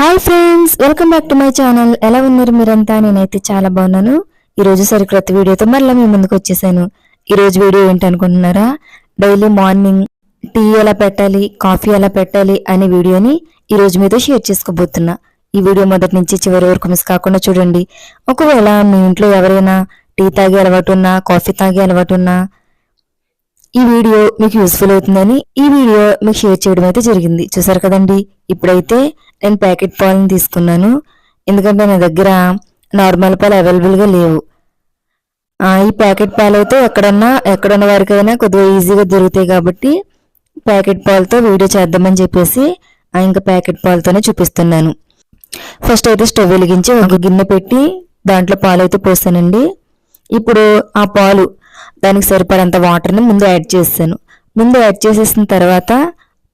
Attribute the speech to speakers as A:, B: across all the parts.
A: Hi friends welcome back to my channel ఎలా ఉన్నారు మీరంతా? నేనైతే చాలా బాగున్నాను. ఈరోజు సరికొత్త వీడియోతో మళ్ళీ మీ ముందుకు వచ్చేసాను. ఈరోజు వీడియో ఏంటనుకుంటున్నారా? డైలీ మార్నింగ్ టీ ఎలా పెట్టాలి కాఫీ ఎలా పెట్టాలి అనే వీడియోని ఈరోజు మీతో షేర్ చేసుకోబోతున్నా. ఈ వీడియో మొదటి నుంచి చివరి వరకు మిస్ కాకుండా చూడండి. ఒకవేళ మీ ఇంట్లో ఎవరైనా టీ తాగే అలవాటు ఉన్నా కాఫీ తాగే అలవాటు ఉన్నా ఈ వీడియో మీకు యూస్ఫుల్ అవుతుందని ఈ వీడియో మీకు షేర్ చేయడం అయితే జరిగింది. చూసారు కదండి? ఇప్పుడైతే నేను ప్యాకెట్ పాలను తీసుకున్నాను. ఎందుకంటే నా దగ్గర నార్మల్ పాలు అవైలబుల్గా లేవు. ఈ ప్యాకెట్ పాలు అయితే ఎక్కడన్నా ఎక్కడున్న వారికైనా కొద్దిగా ఈజీగా దొరుకుతాయి కాబట్టి ప్యాకెట్ పాలతో వీడియో చేద్దామని చెప్పేసి ఇంకా ప్యాకెట్ పాలతోనే చూపిస్తున్నాను. ఫస్ట్ అయితే స్టవ్ వెలిగించి ఒక గిన్నె పెట్టి దాంట్లో పాలు అయితే పోస్తానండి ఇప్పుడు ఆ పాలు దానికి సరిపడంత వాటర్ని ముందు యాడ్ చేస్తాను. ముందు యాడ్ చేసేసిన తర్వాత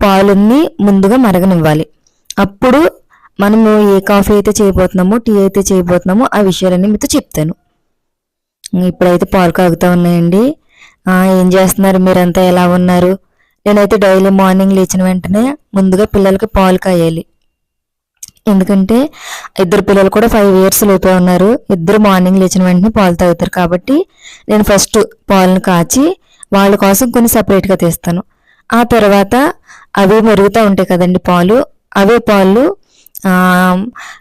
A: పాలుని ముందుగా మరగనివ్వాలి. అప్పుడు మనము ఏ కాఫీ అయితే చేయబోతున్నామో టీ అయితే చేయబోతున్నామో ఆ విషయాలన్నీ మీతో చెప్తాను. ఇప్పుడైతే పాలు కాగుతూ ఉన్నాయండి. ఏం చేస్తున్నారు? మీరంతా ఎలా ఉన్నారు? నేనైతే డైలీ మార్నింగ్ లేచిన వెంటనే ముందుగా పిల్లలకి పాలు కాయాలి. ఎందుకంటే ఇద్దరు పిల్లలు కూడా ఫైవ్ ఇయర్స్ లోపే ఉన్నారు. ఇద్దరు మార్నింగ్ లేచిన వెంటనే పాలు తాగుతారు కాబట్టి నేను ఫస్ట్ పాలను కాచి వాళ్ళ కోసం కొన్ని సపరేట్గా తీస్తాను. ఆ తర్వాత అవి మరుగుతూ ఉంటాయి కదండి పాలు. అవే పాలు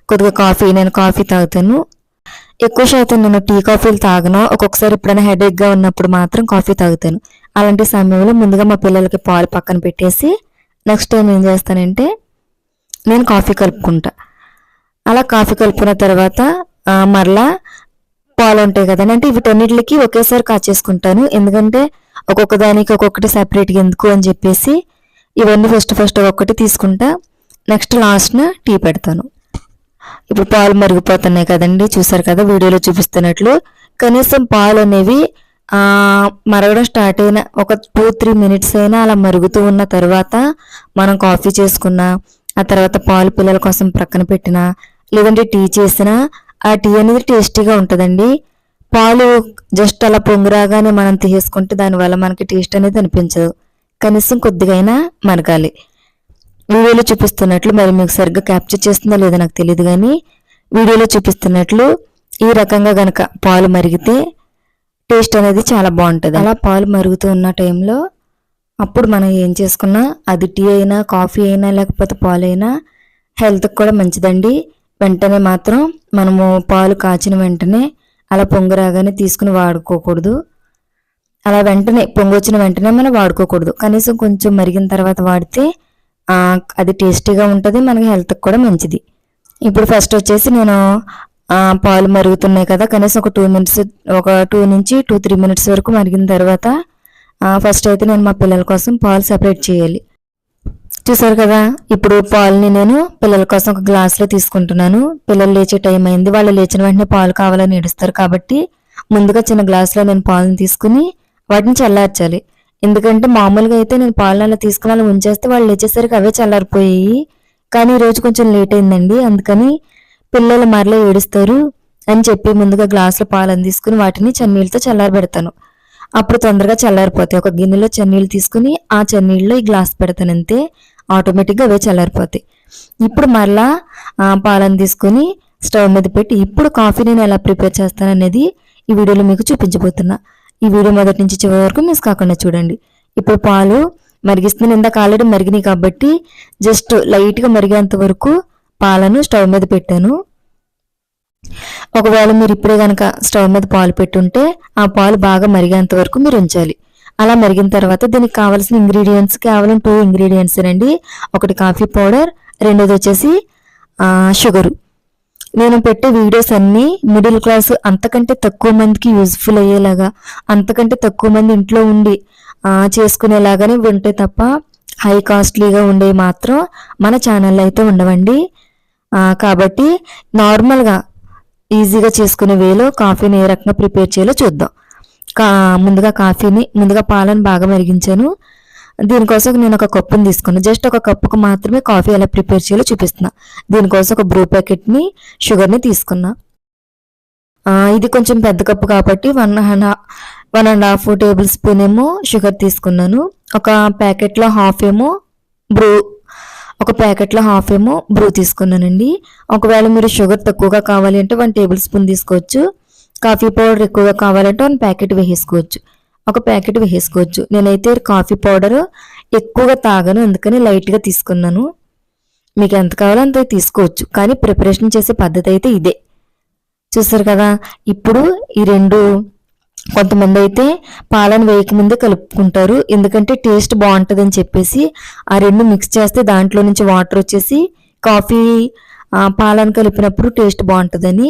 A: కొద్దిగా కాఫీ నేను కాఫీ తాగుతాను. ఎక్కువ శాతం నేను టీ కాఫీలు తాగను. ఒక్కొక్కసారి ఎప్పుడైనా హెడేక్గా ఉన్నప్పుడు మాత్రం కాఫీ తాగుతాను. అలాంటి సమయంలో ముందుగా మా పిల్లలకి పాలు పక్కన పెట్టేసి నెక్స్ట్ టైం ఏం చేస్తానంటే నేను కాఫీ కలుపుకుంటా. అలా కాఫీ కలుపుకున్న తర్వాత మరలా పాలు ఉంటాయి కదండి అంటే వీటన్నిటికి ఒకేసారి కాచేసుకుంటాను. ఎందుకంటే ఒక్కొక్క దానికి ఒక్కొక్కటి సెపరేట్గా ఎందుకు అని చెప్పేసి ఇవన్నీ ఫస్ట్ ఫస్ట్ ఒక్కొక్కటి తీసుకుంటా. నెక్స్ట్ లాస్ట్న టీ పెడతాను. ఇప్పుడు పాలు మరిగిపోతున్నాయి కదండి చూసారు కదా వీడియోలో చూపిస్తున్నట్లు. కనీసం పాలు అనేవి మరగడం స్టార్ట్ అయిన ఒక టూ త్రీ మినిట్స్ అయినా అలా మరుగుతూ ఉన్న తర్వాత మనం కాఫీ చేసుకున్నా ఆ తర్వాత పాలు పిల్లల కోసం ప్రక్కన పెట్టినా లేదంటే టీ చేసినా ఆ టీ అనేది టేస్టీగా ఉంటుందండి. పాలు జస్ట్ అలా పొంగురాగానే మనం తీసుకుంటే దానివల్ల మనకి టేస్ట్ అనేది అనిపించదు. కనీసం కొద్దిగా అయినా మరగాలి. వీడియోలో చూపిస్తున్నట్లు మరి మీకు సరిగ్గా క్యాప్చర్ చేస్తుందో లేదో నాకు తెలియదు కానీ వీడియోలో చూపిస్తున్నట్లు ఈ రకంగా గనక పాలు మరిగితే టేస్ట్ అనేది చాలా బాగుంటుంది. అలా పాలు మరుగుతూ ఉన్న టైంలో అప్పుడు మనం ఏం చేసుకున్నా అది టీ అయినా కాఫీ అయినా లేకపోతే పాలు అయినా హెల్త్కి కూడా మంచిదండి. వెంటనే మాత్రం మనము పాలు కాచిన వెంటనే అలా పొంగు రాగానే తీసుకుని వాడుకోకూడదు. అలా వెంటనే పొంగు వచ్చిన వెంటనే మనం వాడుకోకూడదు. కనీసం కొంచెం మరిగిన తర్వాత వాడితే అది టేస్టీగా ఉంటుంది మనకి హెల్త్కి కూడా మంచిది. ఇప్పుడు ఫస్ట్ వచ్చేసి నేను పాలు మరుగుతున్నాయి కదా కనీసం ఒక టూ మినిట్స్ ఒక టూ నుంచి టూ త్రీ మినిట్స్ వరకు మరిగిన తర్వాత ఫస్ట్ అయితే నేను మా పిల్లల కోసం పాలు సెపరేట్ చేయాలి. చూసారు కదా ఇప్పుడు పాలని నేను పిల్లల కోసం ఒక గ్లాస్లో తీసుకుంటున్నాను. పిల్లలు లేచే టైం అయింది. వాళ్ళు లేచిన వెంటనే పాలు కావాలని ఏడుస్తారు కాబట్టి ముందుగా చిన్న గ్లాస్లో నేను పాలను తీసుకుని వాటిని చల్లార్చాలి. ఎందుకంటే మామూలుగా అయితే నేను పాలను అలా తీసుకుని అలా ఉంచేస్తే వాళ్ళు లేచేసరికి అవే చల్లారిపోయాయి. కానీ ఈరోజు కొంచెం లేట్ అయిందండి. అందుకని పిల్లలు మరలా ఏడుస్తారు అని చెప్పి ముందుగా గ్లాసులో పాలను తీసుకుని వాటిని చన్నీళ్ళతో చల్లారబెడతాను. అప్పుడు తొందరగా చల్లారిపోతాయి. ఒక గిన్నెలో చెన్నీళ్ళు తీసుకుని ఆ చెన్నీళ్ళలో ఈ గ్లాస్ పెడతాను అంతే ఆటోమేటిక్గా అవే చల్లారిపోతాయి. ఇప్పుడు మరలా పాలను తీసుకుని స్టవ్ మీద పెట్టి ఇప్పుడు కాఫీ నేను ఎలా ప్రిపేర్ చేస్తాను అనేది ఈ వీడియోలో మీకు చూపించబోతున్నా. ఈ వీడియో మొదటి నుంచి చివరి వరకు మిస్ కాకుండా చూడండి. ఇప్పుడు పాలు మరిగిస్తున్నాను ఇందాక ఆల్రెడీ మరిగినాయి కాబట్టి జస్ట్ లైట్గా మరిగేంత వరకు పాలను స్టవ్ మీద పెట్టాను. ఒకవేళ మీరు ఇప్పుడే కనుక స్టవ్ మీద పాలు పెట్టుంటే ఆ పాలు బాగా మరిగేంత వరకు మీరు ఉంచాలి. అలా మరిగిన తర్వాత దీనికి కావాల్సిన ఇంగ్రీడియంట్స్ కేవలం టూ ఇంగ్రీడియంట్స్ అండి ఒకటి కాఫీ పౌడర్ రెండోది వచ్చేసి షుగరు నేను పెట్టే వీడియోస్ అన్నీ మిడిల్ క్లాస్ అంతకంటే తక్కువ మందికి యూజ్ఫుల్ అయ్యేలాగా అంతకంటే తక్కువ మంది ఇంట్లో ఉండి చేసుకునేలాగానే ఉంటే తప్ప హై కాస్ట్లీగా ఉండేవి మాత్రం మన ఛానల్లో అయితే ఉండవండి. కాబట్టి నార్మల్గా ఈజీగా చేసుకునే వేలో కాఫీని ఏ రకంగా ప్రిపేర్ చేయాలో చూద్దాం. కా ముందుగా కాఫీని ముందుగా పాలను బాగా మరిగించాను. దీనికోసం నేను ఒక కప్పుని తీసుకున్నాను జస్ట్ ఒక కప్పుకు మాత్రమే కాఫీ ఎలా ప్రిపేర్ చేయాలో చూపిస్తున్నా. దీనికోసం ఒక బ్రూ ప్యాకెట్ని షుగర్ని తీసుకున్నా. ఇది కొంచెం పెద్ద కప్పు కాబట్టి one and one and half tablespoon ఏమో షుగర్ తీసుకున్నాను. ఒక ప్యాకెట్లో హాఫ్ ఏమో బ్రూ ఒక ప్యాకెట్లో హాఫ్ ఏమో బ్రూ తీసుకున్నానండి. ఒకవేళ మీరు షుగర్ తక్కువగా కావాలి అంటే వన్ టేబుల్ స్పూన్ తీసుకోవచ్చు. కాఫీ పౌడర్ ఎక్కువగా కావాలంటే వన్ ప్యాకెట్ వేసేసుకోవచ్చు. ఒక ప్యాకెట్ వేసుకోవచ్చు నేనైతే కాఫీ పౌడర్ ఎక్కువగా తాగను అందుకని లైట్గా తీసుకున్నాను. మీకు ఎంత కావాలో అంత తీసుకోవచ్చు. కానీ ప్రిపరేషన్ చేసే పద్ధతి అయితే ఇదే. చూసారు కదా? ఇప్పుడు ఈ రెండు కొంతమంది అయితే పాలను వేయకముందే కలుపుకుంటారు. ఎందుకంటే టేస్ట్ బాగుంటుంది అని చెప్పేసి ఆ రెండు మిక్స్ చేస్తే దాంట్లో నుంచి వాటర్ వచ్చేసి కాఫీ పాలను కలిపినప్పుడు టేస్ట్ బాగుంటుందని.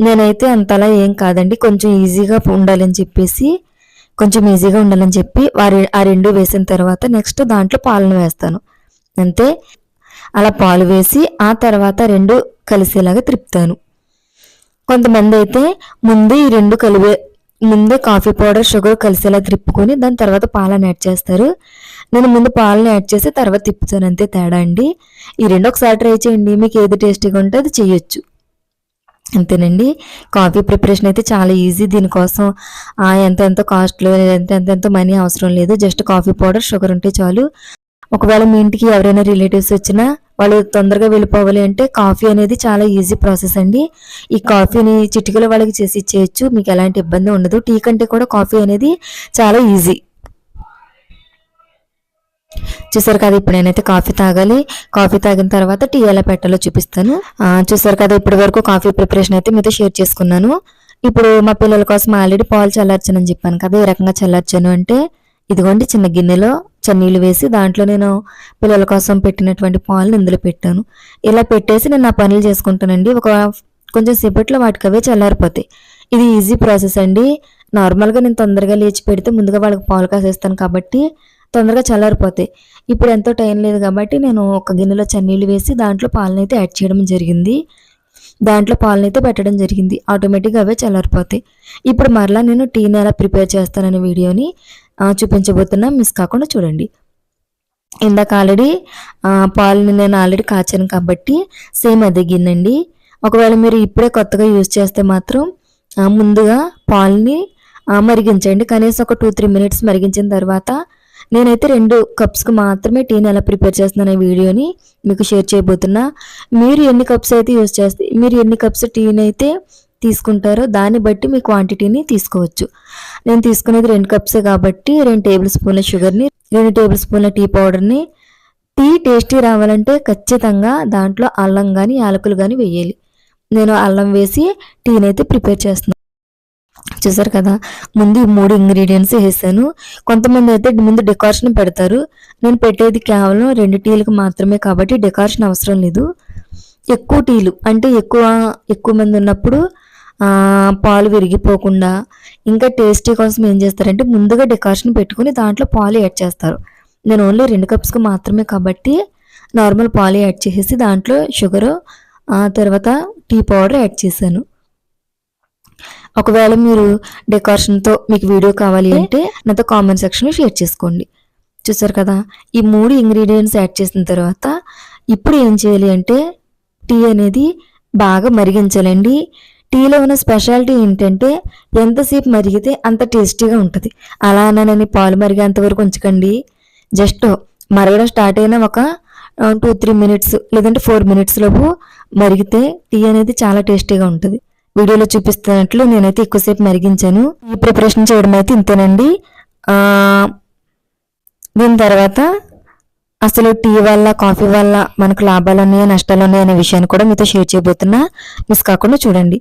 A: నేనైతే అంతలా ఏం కాదండి. కొంచెం ఈజీగా ఉండాలని చెప్పేసి కొంచెం ఈజీగా ఉండాలని చెప్పి వారి ఆ రెండు వేసిన తర్వాత నెక్స్ట్ దాంట్లో పాలను వేస్తాను. అంతే. అలా పాలు వేసి ఆ తర్వాత రెండు కలిసేలాగా త్రిప్తాను. కొంతమంది అయితే ముందు ఈ రెండు కలిపే ముందే కాఫీ పౌడర్ షుగర్ కలిసేలా త్రిప్పుకొని దాని తర్వాత పాలను యాడ్ చేస్తారు. నేను ముందు పాలను యాడ్ చేసి తర్వాత తిప్పుతాను అంతే తేడా అండి. ఈ రెండు ఒకసారి ట్రై చేయండి మీకు ఏది టేస్టీగా ఉంటే అది చేయొచ్చు. అంతేనండి. కాఫీ ప్రిపరేషన్ అయితే చాలా ఈజీ. దీనికోసం ఎంత ఎంత కాస్ట్లో ఎంత ఎంత ఎంత మనీ అవసరం లేదు. జస్ట్ కాఫీ పౌడర్ షుగర్ ఉంటే చాలు. ఒకవేళ మీ ఇంటికి ఎవరైనా రిలేటివ్స్ వచ్చినా వాళ్ళు తొందరగా వెళ్ళిపోవాలి అంటే కాఫీ అనేది చాలా ఈజీ ప్రాసెస్ అండి. ఈ కాఫీని చిటికలో వాళ్ళకి చేసి ఇచ్చేయచ్చు మీకు ఎలాంటి ఇబ్బంది ఉండదు. టీ కంటే కూడా కాఫీ అనేది చాలా ఈజీ. చూసారు కదా ఇప్పుడు నేనైతే కాఫీ తాగాలి. కాఫీ తాగిన తర్వాత టీ ఎలా పెట్టాలో చూపిస్తాను. చూసారు కదా ఇప్పటి వరకు కాఫీ ప్రిపరేషన్ అయితే మీతో షేర్ చేసుకున్నాను. ఇప్పుడు మా పిల్లల కోసం ఆల్రెడీ పాలు చల్లార్చానని చెప్పాను కదా ఏ రకంగా చల్లార్చాను అంటే ఇదిగోండి చిన్న గిన్నెలో చన్నీళ్ళు వేసి దాంట్లో నేను పిల్లల కోసం పెట్టినటువంటి పాలను ఇందులో పెట్టాను. ఇలా పెట్టేసి నేను నా పనులు చేసుకుంటానండి. ఒక కొంచెం సేపట్లో వాటికి అవే చల్లారిపోతాయి. ఇది ఈజీ ప్రాసెస్ అండి. నార్మల్గా నేను తొందరగా లేచి పెడితే ముందుగా వాళ్ళకి పాలు కాసేస్తాను కాబట్టి తొందరగా చల్లారిపోతాయి. ఇప్పుడు ఎంతో టైం లేదు కాబట్టి నేను ఒక గిన్నెలో చన్నీళ్ళు వేసి దాంట్లో పాలను అయితే యాడ్ చేయడం జరిగింది. దాంట్లో పాలను అయితే పెట్టడం జరిగింది. ఆటోమేటిక్గా అవే చల్లారిపోతాయి. ఇప్పుడు మరలా నేను టీని ఎలా ప్రిపేర్ చేస్తాననే వీడియోని చూపించబోతున్నా మిస్ కాకుండా చూడండి. ఇందాక ఆల్రెడీ పాలని నేను ఆల్రెడీ కాచాను కాబట్టి సేమ్ అదే గిన్నెండి. ఒకవేళ మీరు ఇప్పుడే కొత్తగా యూజ్ చేస్తే మాత్రం ముందుగా పాలని మరిగించండి. కనీసం ఒక టూ త్రీ మినిట్స్ మరిగించిన తర్వాత నేనైతే రెండు కప్స్కి మాత్రమే టీని ఎలా ప్రిపేర్ చేస్తున్నాను ఈ వీడియోని మీకు షేర్ చేయబోతున్నా. మీరు ఎన్ని కప్స్ అయితే యూజ్ చేస్తే మీరు ఎన్ని కప్స్ టీని అయితే తీసుకుంటారో దాన్ని బట్టి మీ క్వాంటిటీని తీసుకోవచ్చు. నేను తీసుకునేది రెండు కప్సే కాబట్టి రెండు టేబుల్ స్పూన్ల షుగర్ని రెండు టేబుల్ స్పూన్ల టీ పౌడర్ని టీ టేస్టీ రావాలంటే ఖచ్చితంగా దాంట్లో అల్లం కానీ యాలకులు కానీ వేయాలి. నేను అల్లం వేసి టీని అయితే ప్రిపేర్ చేస్తున్నాను చూసారు కదా ముందు ఈ మూడు ఇంగ్రీడియంట్స్ వేసాను. కొంతమంది అయితే ముందు డెకరేషన్ పెడతారు. నేను పెట్టేది కేవలం రెండు టీలకు మాత్రమే కాబట్టి డెకరేషన్ అవసరం లేదు. ఎక్కువ టీలు అంటే ఎక్కువ ఎక్కువ మంది ఉన్నప్పుడు పాలు విరిగిపోకుండా ఇంకా టేస్టీ కోసం ఏం చేస్తారంటే ముందుగా డెకరేషన్ పెట్టుకుని దాంట్లో పాలు యాడ్ చేస్తారు. నేను ఓన్లీ రెండు కప్స్కి మాత్రమే కాబట్టి నార్మల్ పాలు యాడ్ చేసేసి దాంట్లో షుగరు ఆ తర్వాత టీ పౌడర్ యాడ్ చేశాను. ఒకవేళ మీరు డెకరేషన్తో మీకు వీడియో కావాలి అంటే నాతో కామెంట్ సెక్షన్లో షేర్ చేసుకోండి. చూసారు కదా ఈ మూడు ఇంగ్రీడియంట్స్ యాడ్ చేసిన తర్వాత ఇప్పుడు ఏం చేయాలి అంటే టీ అనేది బాగా మరిగించాలండి. టీలో ఉన్న స్పెషాలిటీ ఏంటంటే ఎంతసేపు మరిగితే అంత టేస్టీగా ఉంటుంది. అలా అనని పాలు మరిగేంత వరకు ఉంచకండి. జస్ట్ మరగడం స్టార్ట్ అయిన ఒక టూ త్రీ మినిట్స్ లేదంటే ఫోర్ మినిట్స్ లోపు మరిగితే టీ అనేది చాలా టేస్టీగా ఉంటుంది. వీడియోలో చూపిస్తున్నట్లు నేనైతే ఎక్కువసేపు మరిగించాను. ఈ ప్రిపరేషన్ చేయడం అయితే ఇంతేనండి. దీని తర్వాత అసలు టీ వల్ల కాఫీ వల్ల మనకు లాభాలు ఉన్నాయా నష్టాలు ఉన్నాయా అనే విషయాన్ని కూడా మీతో షేర్ చేయబోతున్నా. మిస్ కాకుండా చూడండి.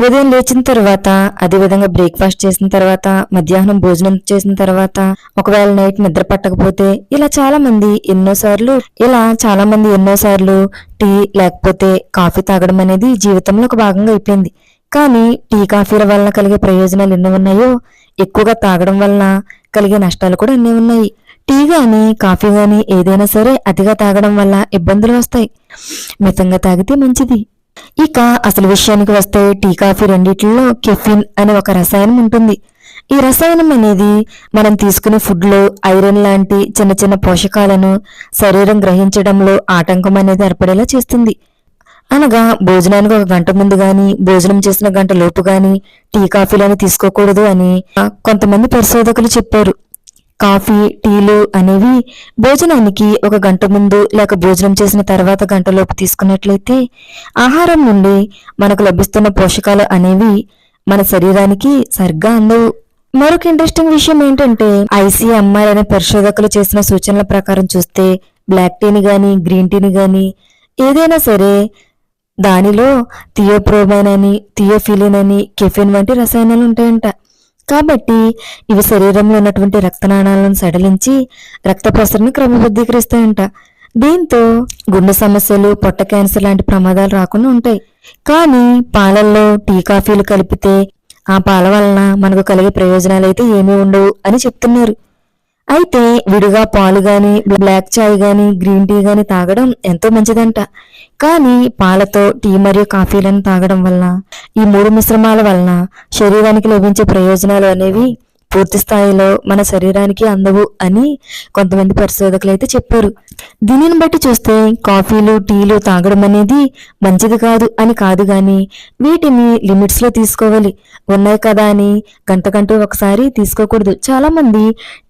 A: ఉదయం లేచిన తర్వాత అదే విధంగా బ్రేక్ఫాస్ట్ చేసిన తర్వాత మధ్యాహ్నం భోజనం చేసిన తర్వాత ఒకవేళ నైట్ నిద్ర పట్టకపోతే ఇలా చాలా మంది ఎన్నోసార్లు ఇలా చాలా మంది ఎన్నోసార్లు టీ లేకపోతే కాఫీ తాగడం అనేది జీవితంలో ఒక భాగంగా అయిపోయింది. కానీ టీ కాఫీల వలన కలిగే ప్రయోజనాలు ఎన్ని ఉన్నాయో ఎక్కువగా తాగడం వలన కలిగే నష్టాలు కూడా అన్నీ ఉన్నాయి. టీ గాని కాఫీ గాని ఏదైనా సరే అతిగా తాగడం వల్ల ఇబ్బందులు వస్తాయి. మితంగా తాగితే మంచిది. ఇక అసలు విషయానికి వస్తే టీ కాఫీ రెండిట్లో కెఫిన్ అనే ఒక రసాయనం ఉంటుంది. ఈ రసాయనం అనేది మనం తీసుకునే ఫుడ్లో ఐరన్ లాంటి చిన్న చిన్న పోషకాలను శరీరం గ్రహించడంలో ఆటంకం అనేది ఏర్పడేలా చేస్తుంది. అనగా భోజనానికి ఒక గంట ముందు గాని భోజనం చేసిన గంట లోపు గాని టీ కాఫీలను తీసుకోకూడదు అని కొంతమంది పరిశోధకులు చెప్పారు. కాఫీ టీలు అనేవి భోజనానికి ఒక గంట ముందు లేక భోజనం చేసిన తర్వాత గంటలోపు తీసుకున్నట్లయితే ఆహారం నుండి మనకు లభిస్తున్న పోషకాలు అనేవి మన శరీరానికి సరిగ్గా అందవు. మరొక ఇంట్రెస్టింగ్ విషయం ఏంటంటే ఐసీఎంఆర్ అనే పరిశోధకులు చేసిన సూచనల ప్రకారం చూస్తే బ్లాక్ టీని కానీ గ్రీన్ టీని కానీ ఏదైనా సరే దానిలో థియోప్రోబైన్ అని థియోఫిలిన్ అని కెఫిన్ వంటి రసాయనాలు ఉంటాయంట. కాబట్టి ఇవి శరీరంలో ఉన్నటువంటి రక్తనాళాలను సడలించి రక్త ప్రసరణ క్రమబద్ధీకరిస్తాయంట. దీంతో గుండె సమస్యలు పొట్ట క్యాన్సర్ లాంటి ప్రమాదాలు రాకుండా ఉంటాయి. కానీ పాలల్లో టీ కాఫీలు కలిపితే ఆ పాల వలన మనకు కలిగే ప్రయోజనాలు అయితే ఏమీ ఉండవు అని చెప్తున్నారు. అయితే విడిగా పాలు గాని బ్లాక్ చాయ్ గాని గ్రీన్ టీ గాని తాగడం ఎంతో మంచిదంట. కానీ పాలతో టీ మరియు కాఫీలను తాగడం వలన ఈ మూడు మిశ్రమాల వలన శరీరానికి లభించే ప్రయోజనాలు అనేవి పూర్తి స్థాయిలో మన శరీరానికి అందవు అని కొంతమంది పరిశోధకులు అయితే చెప్పారు. దీనిని బట్టి చూస్తే కాఫీలు టీలు తాగడం అనేది మంచిది కాదు అని కాదు గాని వీటిని లిమిట్స్లో తీసుకోవాలి. ఉన్నాయి కదా అని గంట గంట ఒకసారి తీసుకోకూడదు. చాలా మంది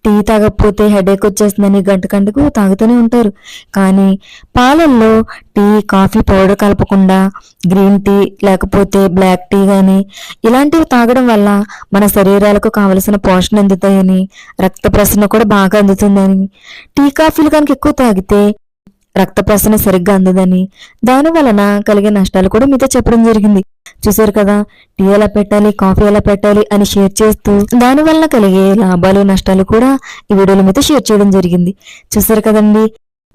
A: టీ తాగకపోతే హెడేక్ వచ్చేస్తుందని గంట గంటకు తాగుతూనే ఉంటారు. కానీ పాలల్లో టీ కాఫీ పౌడర్ కలపకుండా గ్రీన్ టీ లేకపోతే బ్లాక్ టీ గాని ఇలాంటివి తాగడం వల్ల మన శరీరాలకు కావలసిన పోషణ అందుతాయని రక్త ప్రసరణ కూడా బాగా అందుతుందని టీ కాఫీలు కనుక ఎక్కువ తాగితే రక్త ప్రసరణ సరిగ్గా అందదని దాని వలన కలిగే నష్టాలు కూడా మీతో చెప్పడం జరిగింది. చూసారు కదా టీ ఎలా పెట్టాలి కాఫీ ఎలా పెట్టాలి అని షేర్ చేస్తూ దాని వలన కలిగే లాభాలు నష్టాలు కూడా ఈ వీడియోలో మీతో షేర్ చేయడం జరిగింది. చూసారు కదండి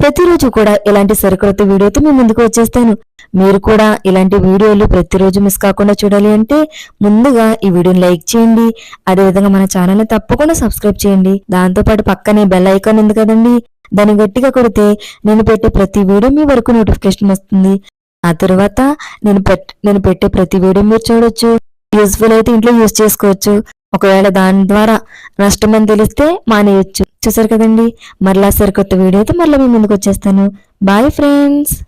A: ప్రతిరోజు కూడా ఇలాంటి సరికొత్త వీడియోతో మీ ముందుకు వచ్చేస్తాను. మీరు కూడా ఇలాంటి వీడియోలు ప్రతిరోజు మిస్ కాకుండా చూడాలి అంటే ముందుగా ఈ వీడియోని లైక్ చేయండి. అదేవిధంగా మన ఛానల్ని తప్పకుండా సబ్స్క్రైబ్ చేయండి. దాంతోపాటు పక్కనే బెల్ ఐకాన్ ఉంది కదండి. దాన్ని గట్టిగా కొడితే నేను పెట్టే ప్రతి వీడియో మీ వరకు నోటిఫికేషన్ వస్తుంది. ఆ తర్వాత నేను పెట్ నేను పెట్టే ప్రతి వీడియో మీరు చూడొచ్చు. యూస్ఫుల్ అయితే ఇంట్లో యూజ్ చేసుకోవచ్చు. ఒకవేళ దాని ద్వారా నష్టం అని తెలిస్తే మానేయొచ్చు. చూసారు కదండి? మరలా సరికొత్త వీడియోతో మరలా మీ ముందుకు వచ్చేస్తాను. Bye friends